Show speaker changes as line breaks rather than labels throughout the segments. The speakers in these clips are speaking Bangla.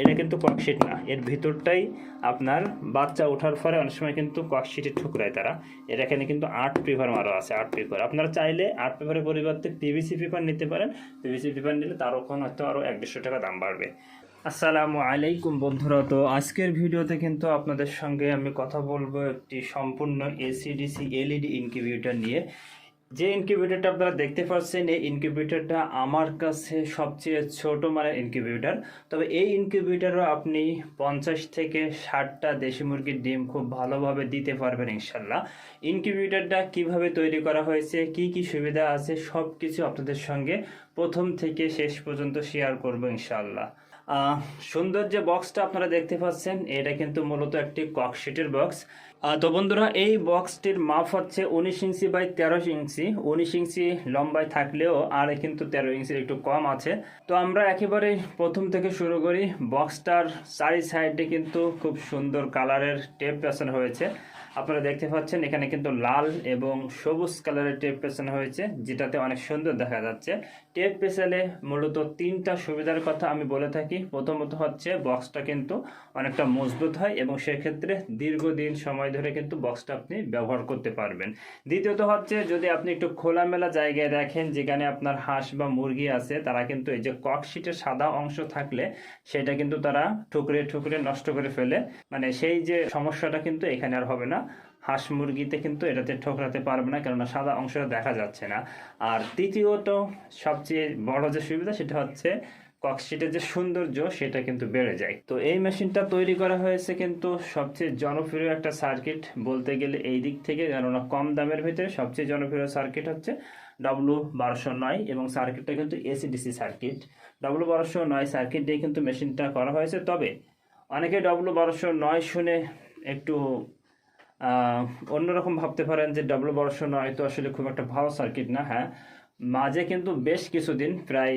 এটা কিন্তু ককশিট না। এর ভিতরটাই আপনার বাচ্চা ওঠার পরে অনেক সময় কিন্তু ককশিটে ঠুকরায় তারা। এর এখানে কিন্তু আর্ট পেপার মারো আছে আর্ট পেপার আপনারা চাইলে আর্ট পেপারের পরিবর্তে পিভিসি পেপার নিতে পারেন। পিভিসি পেপার নিলে তার ওখানে হয়তো আরও এক দেড়শো টাকা দাম বাড়বে। আসসালামু আলাইকুম বন্ধুরা, তো আজকের ভিডিওতে কিন্তু আপনাদের সঙ্গে আমি কথা বলব একটি সম্পূর্ণ এসিডিসি এলইডি ইনকিউবেটর নিয়ে। যে ইনকিউবেটরটা আপনারা দেখতে পাচ্ছেন, এই ইনকিউবেটরটা আমার কাছে সবচেয়ে ছোট মানের ইনকিউবেটর তবে এই ইনকিউবেটরও আপনি পঞ্চাশ থেকে ষাটটা দেশি মুরগির ডিম খুব ভালোভাবে দিতে পারবেন ইনশাল্লাহ। ইনকিউবেটরটা কীভাবে তৈরি করা হয়েছে, কি কি সুবিধা আছে সব কিছু আপনাদের সঙ্গে প্রথম থেকে শেষ পর্যন্ত শেয়ার করব ইনশাল্লাহ। সুন্দর যে বক্সটা আপনারা দেখতে পাচ্ছেন। এটা কিন্তু মূলত একটি ককশিটের বক্স তো বন্ধুরা, এই বক্সটির মাপ হচ্ছে উনিশ ইঞ্চি বাই তেরো ইঞ্চি। উনিশ ইঞ্চি লম্বায় থাকলেও আর কিন্তু তেরো ইঞ্চির একটু কম আছে। তো আমরা একেবারে প্রথম থেকে শুরু করি। বক্সটার চারি সাইডে কিন্তু খুব সুন্দর কালারের টেপ পেছানো হয়েছে। আপনারা দেখতে পাচ্ছেন, এখানে কিন্তু লাল এবং সবুজ কালারের টেপ পেছানো হয়েছে, যেটাতে অনেক সুন্দর দেখা যাচ্ছে। টেপ পেছালে মূলত তিনটা সুবিধার কথা আমি বলে থাকি। প্রথমত হচ্ছে, বক্সটা কিন্তু অনেকটা মজবুত হয় এবং সেক্ষেত্রে দীর্ঘদিন সময় ধরে কিন্তু বক্সটা আপনি ব্যবহার করতে পারবেন। দ্বিতীয়ত হচ্ছে, যদি আপনি একটু খোলামেলা জায়গায় রাখেন যেখানে আপনার হাঁস বা মুরগি আছে, তারা কিন্তু এই যে ককশিটের সাদা অংশ থাকলে, সেটা কিন্তু তারা ঠুকরে ঠুকরে নষ্ট করে ফেলে। মানে সেই যে সমস্যাটা কিন্তু এখানে আর হবে না। হাঁস মুরগিতে কিন্তু এটাতে ঠোকরাতে পারবে না, কেননা সাদা অংশটা দেখা যাচ্ছে না। আর তৃতীয়ত সবচেয়ে বড় যে সুবিধা সেটা হচ্ছে ককশিটের যে সৌন্দর্য সেটা কিন্তু বেড়ে যায়। তো এই মেশিনটা তৈরি করা হয়েছে কিন্তু সবচেয়ে জনপ্রিয় একটা সার্কিট বলতে গেলে এই দিক থেকে, কেননা কম দামের ভিতরে সবচেয়ে জনপ্রিয় সার্কিট হচ্ছে ডাব্লু বারোশো নয় এবং সার্কিটটা কিন্তু এসিডিসি সার্কিট। ডাব্লু বারোশো নয় সার্কিট দিয়ে কিন্তু মেশিনটা করা হয়েছে। তবে অনেকে ডাব্লু বারোশো নয় শুনে একটু অন্যরকম ভাবতে পারেন যে ডাব্লু বারোশো নয় তো আসলে খুব একটা ভালো সার্কিট না হ্যাঁ। মাঝে কিন্তু বেশ কিছুদিন, প্রায়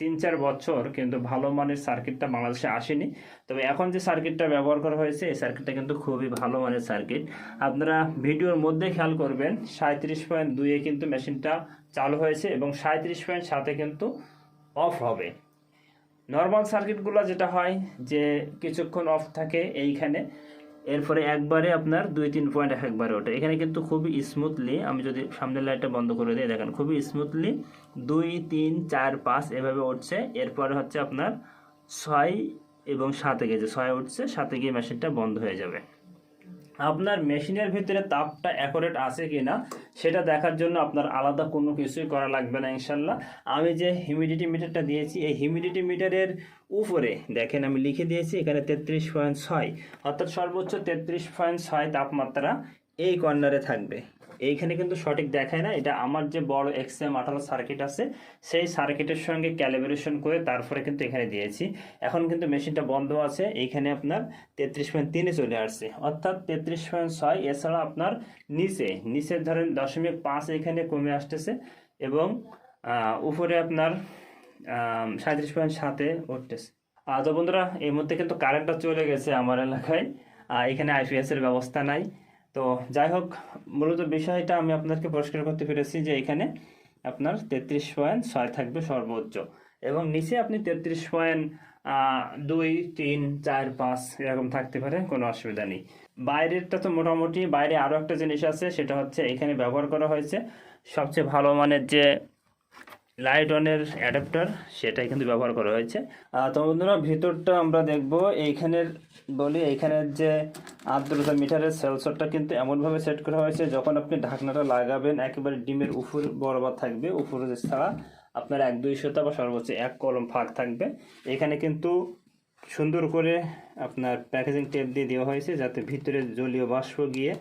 তিন চার বছর কিন্তু ভালো মানের সার্কিটটা বাংলাদেশে আসেনি। তবে এখন যে সার্কিটটা ব্যবহার করা হয়েছে, এই সার্কিটটা কিন্তু খুবই ভালো মানের সার্কিট আপনারা ভিডিওর মধ্যে খেয়াল করবেন সাঁত্রিশ পয়েন্ট দুইয়ে কিন্তু মেশিনটা চালু হয়েছে এবং সাঁত্রিশ পয়েন্ট সাথে কিন্তু অফ হবে। নর্মাল সার্কিটগুলো যেটা হয় যে কিছুক্ষণ অফ থাকে এইখানে এরপরে একবারে আপনার দুই, তিন পয়েন্ট এক একবারে ওঠে। এখানে কিন্তু খুবই স্মুথলি আমি যদি সামনের লাইটটা বন্ধ করে দিই, দেখেন, খুবই স্মুথলি দুই, তিন, চার, পাঁচ এভাবে উঠছে। এরপরে হচ্ছে আপনার ছয় এবং সাতে গেছে। ছয় উঠছে, সাতে গিয়ে মেশিনটা বন্ধ হয়ে যাবে। আপনার মেশিনের ভিতরে তাপটা অ্যাকোরেট আছে কি না সেটা দেখার জন্য আপনার আলাদা কোনো কিছুই করা লাগবে না ইনশাল্লাহ। আমি যে হিউমিডিটি মিটারটা দিয়েছি, এই হিউমিডিটি মিটারের উপরে, দেখেন আমি লিখে দিয়েছি, এখানে তেত্রিশ পয়েন্ট ছয়, অর্থাৎ সর্বোচ্চ তেত্রিশ পয়েন্ট ছয় তাপমাত্রা এই কর্নারে থাকবে। এইখানে কিন্তু সঠিক দেখায় না। এটা আমার যে বড় এক্সএম আঠারো সার্কিট আছে, সেই সার্কিটের সঙ্গে ক্যালিব্রেশন করে তারপরে কিন্তু এখানে দিয়েছি। এখন কিন্তু মেশিনটা বন্ধ আছে, এইখানে আপনার তেত্রিশ পয়েন্ট তিনে চলে আসছে। অর্থাৎ তেত্রিশ পয়েন্ট ছয়, এছাড়া আপনার নিচে নিচের ধরেন দশমিক পাঁচ এখানে কমে আসতেছে এবং উপরে আপনার সাঁত্রিশ পয়েন্ট সাতে উঠতেছে। তো বন্ধুরা, এই মুহূর্তে কিন্তু কারেন্টটা চলে গেছে আমার এলাকায়। এখানে আইপিএস এর ব্যবস্থা নাই। তো যাই হোক, মূলত বিষয়টা আমি আপনাদেরকে পরিষ্কার করতে পেরেছি যে এখানে আপনার তেত্রিশ পয়েন্ট ছয় থাকবে সর্বোচ্চ এবং নিচে আপনি তেত্রিশ পয়েন্ট দুই, তিন, চার, পাঁচ এরকম থাকতে পারে, কোনো অসুবিধা নেই। বাইরেরটা তো মোটামুটি, বাইরে আরও একটা জিনিস আছে, সেটা হচ্ছে এখানে ব্যবহার করা হয়েছে। সবচেয়ে ভালো মানের যে লাইট অনের অ্যাডাপ্টার, সেটাই কিন্তু ব্যবহার করা হয়েছে। তো বন্ধুরা, ভিতরটা আমরা দেখব। এইখানের বলি এইখানের যে আর্দ্রতা মিটারের সেলসরটা কিন্তু এমনভাবে সেট করা হয়েছে, যখন আপনি ঢাকনাটা লাগাবেন, একেবারে ডিমের উপর বরাবর থাকবে উপরে ছাড়া আপনার এক দুই শতা বা সর্বোচ্চ এক কলম ফাঁক থাকবে। এখানে কিন্তু সুন্দর করে আপনার প্যাকেজিং টেপ দিয়ে দেওয়া হয়েছে, যাতে ভিতরে জলীয় বাষ্প গিয়ে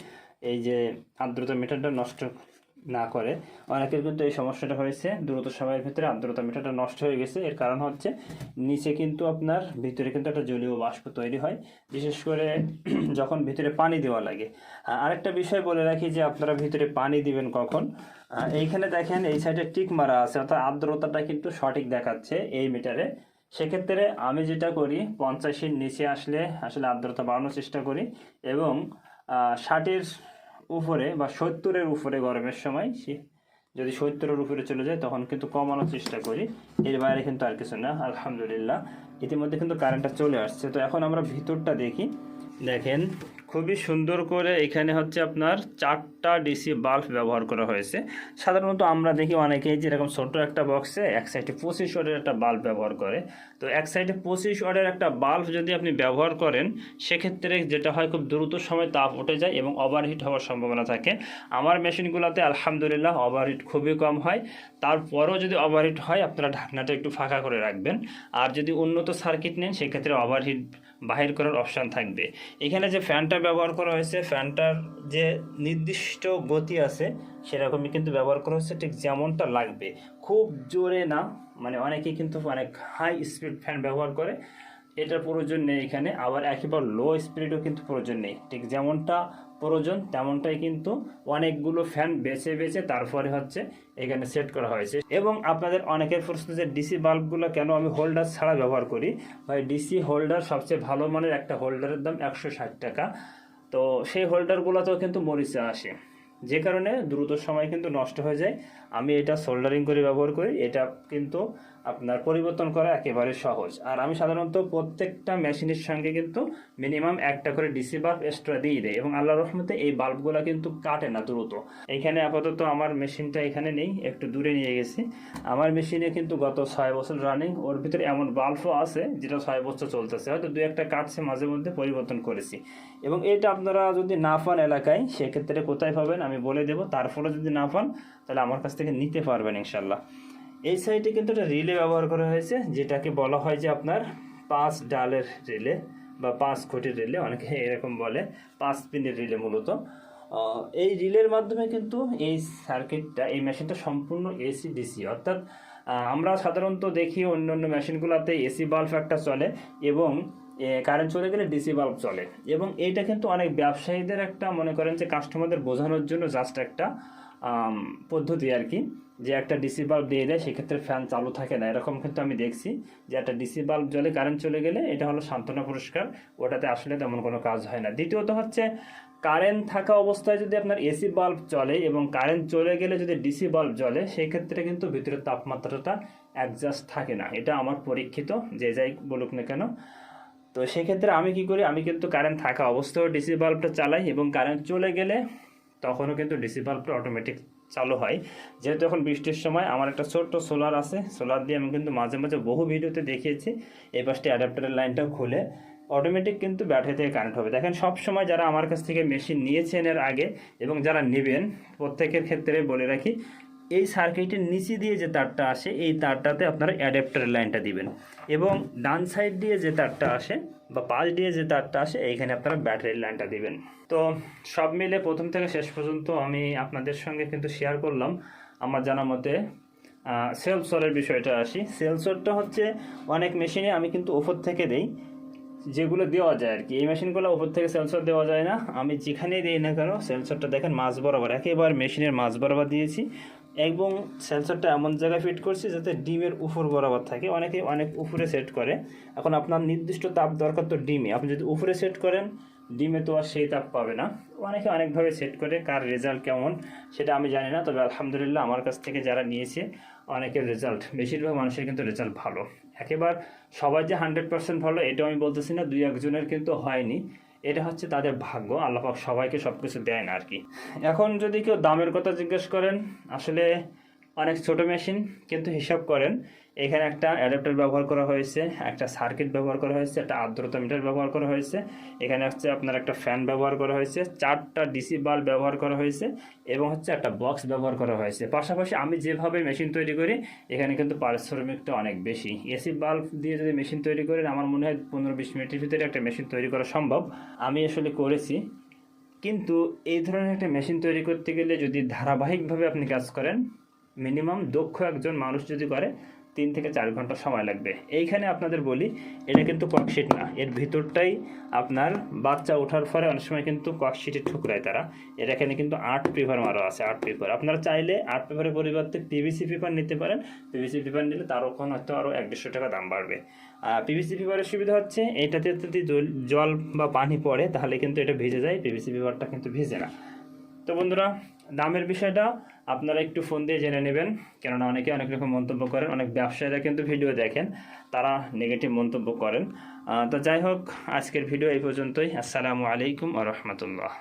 এই যে আর্দ্রতা মিটারটা নষ্ট না করে। অনেকের কিন্তু এই সমস্যাটা হয়েছে দ্রুত সময়ের ভিতরে আর্দ্রতা মিটারটা নষ্ট হয়ে গেছে। এর কারণ হচ্ছে নিচে কিন্তু আপনার, ভিতরে কিন্তু একটা জলীয় বাষ্প তৈরি হয়। বিশেষ করে যখন ভিতরে পানি দেওয়া লাগে। আরেকটা বিষয় বলে রাখি যে আপনারা ভিতরে পানি দিবেন কখন। এইখানে দেখেন এই সাইডে টিক মারা আছে, অর্থাৎ আর্দ্রতাটা কিন্তু সঠিক দেখাচ্ছে এই মিটারে। সেক্ষেত্রে আমি যেটা করি, পঞ্চাশের নিচে আসলে আসলে আর্দ্রতা বাড়ানোর চেষ্টা করি এবং ষাটের উপরে বা সত্তরের উপরে গরমের সময় সে- যদি সত্তরের উপরে চলে যায়, তখন কিন্তু কমানোর চেষ্টা করি। এর বাইরে কিন্তু আর কিছু না, আলহামদুলিল্লাহ। ইতিমধ্যে কিন্তু কারেন্টটা চলে আসছে। তো এখন আমরা ভিতরটা দেখি। দেখেন খুবই সুন্দর করে এখানে হচ্ছে আপনার চারটা ডিসি বাল্ব ব্যবহার করা হয়েছে। সাধারণত আমরা দেখি অনেকেই যেরকম ছোট একটা বক্সে এক সাইডে পঁচিশ ওয়াটের একটা বাল্ব ব্যবহার করে। তো এক সাইডে পঁচিশ ওয়াটের একটা বাল্ব যদি আপনি ব্যবহার করেন, সেক্ষেত্রে যেটা হয় খুব দ্রুত সময় তাপ উঠে যায় এবং ওভারহিট হওয়ার সম্ভাবনা থাকে। আমার মেশিনগুলোতে আলহামদুলিল্লাহ ওভারহিট খুবই কম হয়। তারপরও যদি ওভারহিট হয়, আপনারা ঢাকনাটা একটু ফাঁকা করে রাখবেন। আর যদি উন্নত সার্কিট নেন, সেক্ষেত্রে ওভারহিট বাহির করার অপশান থাকবে। এখানে যে ফ্যানটা ব্যবহার করা হয়েছে, ফ্যানটার যে নির্দিষ্ট গতি আছে, সেরকমই কিন্তু ব্যবহার করা হয়েছে, ঠিক যেমনটা লাগবে। খুব জোরে না মানে অনেকেই কিন্তু অনেক হাই স্পিড ফ্যান ব্যবহার করে। এটার প্রয়োজন নেই এখানে, আবার একেবারে লো স্পিডও কিন্তু প্রয়োজন নেই। ঠিক যেমনটা প্রয়োজন, তেমনটাই কিন্তু অনেকগুলো ফ্যান বেছে বেছে তারপরে হচ্ছে এখানে সেট করা হয়েছে। এবং আপনাদের অনেকের প্রশ্ন যে ডিসি বাল্বগুলো কেন আমি হোল্ডার ছাড়া ব্যবহার করি? ভাই ডিসি হোল্ডার সবচেয়ে ভালো মানের একটা হোল্ডারের দাম একশো ষাট টাকা। তো সেই হোল্ডারগুলোতেও কিন্তু মরিচা আসে। যে কারণে দ্রুত সময় কিন্তু নষ্ট হয়ে যায়। আমি এটা সোল্ডারিং করে ব্যবহার করি, এটা কিন্তু আপনার পরিবর্তন করা একেবারে সহজ। আর আমি সাধারণত প্রত্যেকটা মেশিনের সঙ্গে কিন্তু মিনিমাম একটা করে ডিসি বাল্ব এক্সট্রা দিয়ে দেয় এবং আল্লাহ রহমতে এই বাল্বগুলো কিন্তু কাটে না দ্রুত। এখানে আপাতত আমার মেশিনটা এখানে নেই, একটু দূরে নিয়ে গেছি। আমার মেশিনে কিন্তু গত ছয় বছর রানিং ওর ভিতরে এমন বাল্বও আছে, যেটা ছয় বছর চলতেছে। হয়তো দু একটা কাটছে, মাঝে মধ্যে পরিবর্তন করেছি। এবং এটা আপনারা যদি না পান এলাকায়, সেক্ষেত্রে কোথায় পাবেন আমি বলে দেবো। তারপরে যদি না পান, তাহলে আমার কাছ থেকে নিতে পারবেন ইনশাল্লাহ এই সাইডে কিন্তু একটা রিলে ব্যবহার করা হয়েছে, যেটাকে বলা হয় যে আপনার পাঁচ ডালের রিলে বা পাঁচ কোটির রিলে, অনেকে এরকম বলে, পাঁচ পিনের রিলে মূলত। এই রিলের মাধ্যমে কিন্তু এই সার্কিটটা এই মেশিনটা সম্পূর্ণ এসি ডিসি অর্থাৎ আমরা সাধারণত দেখি অন্য অন্য মেশিনগুলোতে এসি বাল্ব একটা চলে এবং কারেন্ট চলে গেলে ডিসি বাল্ব চলে। এবং এইটা কিন্তু অনেক ব্যবসায়ীদের একটা মনে করেন যে কাস্টমারদের বোঝানোর জন্য জাস্ট একটা পদ্ধতি আর কি, যে একটা ডিসি বাল্ব দিয়ে দেয় সেক্ষেত্রে ফ্যান চালু থাকে না। এরকম কিন্তু আমি দেখছি যে একটা ডিসি বাল্ব জ্বলে কারেন্ট চলে গেলে এটা হলো সান্ত্বনা পুরস্কার, ওটাতে আসলে তেমন কোনো কাজ হয় না। দ্বিতীয়ত হচ্ছে কারেন্ট থাকা অবস্থায় যদি আপনার এসি বাল্ব চলে এবং কারেন্ট চলে গেলে যদি ডিসি বাল্ব জ্বলে সেই ক্ষেত্রে কিন্তু ভিতরের তাপমাত্রাটা অ্যাডজাস্ট থাকে না। এটা আমার পরীক্ষিত, যে যাই বলুক না কেন। তো সেক্ষেত্রে আমি কি করি, আমি কিন্তু কারেন্ট থাকা অবস্থায় ডিসি বাল্বটা চালাই এবং কারেন্ট চলে গেলে তখনও কিন্তু ডিসি বাল্বটা অটোমেটিক চালু হয়। যেহেতু এখন বৃষ্টির সময়, আমার একটা ছোট্ট সোলার আছে। সোলার দিয়ে আমি কিন্তু মাঝে মাঝে বহু ভিডিওতে দেখিয়েছি। এই পাশটি অ্যাডাপ্টারের লাইনটা খুলে। অটোমেটিক কিন্তু ব্যাটারি থেকে কারেন্ট হবে। দেখেন সব সময় যারা আমার কাছ থেকে মেশিন নিয়েছেন এর আগে এবং যারা নেবেন, প্রত্যেকের ক্ষেত্রে বলে রাখি, এই সার্কিটের নিচে দিয়ে যে তারটা আসে, এই তারটাতে আপনারা অ্যাডাপ্টারের লাইনটা দিবেন। এবং ডান সাইড দিয়ে যে তারটা আসে বা পাশ দিয়ে যে তারটা আসে, এইখানে আপনারা ব্যাটারির লাইনটা দিবেন। তো সব মিলে প্রথম থেকে শেষ পর্যন্ত আমি আপনাদের সঙ্গে কিন্তু শেয়ার করলাম। আমার জানা মতে সেলসরের বিষয়টা আসি। সেলসরটা হচ্ছে অনেক মেশিনে আমি কিন্তু ওপর থেকে দেই, যেগুলো দেওয়া যায় আর কি। এই মেশিনগুলো ওপর থেকে সেন্সর দেওয়া যায় না। আমি যেখানেই দিই না কেন সেন্সরটা দেখেন মাছ বরাবর, একেবারে মেশিনের মাছ বরাবর দিয়েছি। এবং সেন্সরটা এমন জায়গায় ফিট করছি যাতে ডিমের উপর বরাবর থাকে। অনেকে অনেক উপরে সেট করে। এখন আপনার নির্দিষ্ট তাপ দরকার তো ডিমে। আপনি যদি উপরে সেট করেন, ডিমে তো আর সেই তাপ পাবে না। অনেকে অনেকভাবে সেট করে, কার রেজাল্ট কেমন সেটা আমি জানি না। তবে আলহামদুলিল্লাহ আমার কাছ থেকে যারা নিয়েছে, অনেকের রেজাল্ট বেশিরভাগ মানুষের কিন্তু রেজাল্ট ভালো। একেবার সবাই যে হান্ড্রেড পার্সেন্ট ভালো এটা আমি বলতেছি না, দুই একজনের কিন্তু হয়নি। এটা হচ্ছে তাদের ভাগ্য আল্লাপাক সবাইকে সব কিছু দেয় না আর কি। এখন যদি কেউ দামের কথা জিজ্ঞেস করেন, আসলে অনেক ছোট মেশিন কিন্তু হিসাব করেন। এখানে একটা অ্যাডাপ্টার ব্যবহার করা হয়েছে, একটা সার্কিট ব্যবহার করা হয়েছে, একটা আর্দ্রতা মিটার ব্যবহার করা হয়েছে। এখানে হচ্ছে আপনার একটা ফ্যান ব্যবহার করা হয়েছে, চারটা ডিসি বাল্ব ব্যবহার করা হয়েছে এবং হচ্ছে একটা বক্স ব্যবহার করা হয়েছে। পাশাপাশি আমি যেভাবে মেশিন তৈরি করি, এখানে কিন্তু পারিশ্রমিকটা অনেক বেশি। এসি বাল্ব দিয়ে যদি মেশিন তৈরি করেন, আমার মনে হয় পনেরো বিশ মিনিটের ভিতরে একটা মেশিন তৈরি করা সম্ভব। আমি আসলে করেছি। কিন্তু এই ধরনের একটা মেশিন তৈরি করতে গেলে যদি ধারাবাহিকভাবে আপনি কাজ করেন মিনিমাম দক্ষ একজন মানুষ যদি করে, তিন থেকে চার ঘণ্টা সময় লাগবে। এইখানে আপনাদের বলি, এটা কিন্তু ককশিট না। এর ভিতরটাই আপনার বাচ্চা ওঠার পরে অনেক সময় কিন্তু ককশিটে ঠুকরায় তারা। এর এখানে কিন্তু আর্ট পেপার মারো আছে আর্ট পেপার আপনারা চাইলে আর্ট পেপারের পরিবর্তে পিভিসি পেপার নিতে পারেন। পিভিসি পেপার নিলে তার ওখানে হয়তো আরও এক দেড়শো টাকা দাম বাড়বে। আর পিভিসি পেপারের সুবিধা হচ্ছে, এটাতে যদি জল বা পানি পড়ে, তাহলে কিন্তু এটা ভিজে যায় পিভিসি পেপারটা কিন্তু ভিজে না। তো বন্ধুরা, দামের বিষয়টা আপনারা একটু ফোন দিয়ে জেনে নেবেন, কেননা অনেকে অনেক রকম মন্তব্য করেন, অনেক ব্যবসায়ীরা কিন্তু ভিডিও দেখেন, তারা নেগেটিভ মন্তব্য করেন। তো যাই হোক, আজকের ভিডিও এই পর্যন্তই। আসসালামু আলাইকুম আ রহমতুল্লাহ।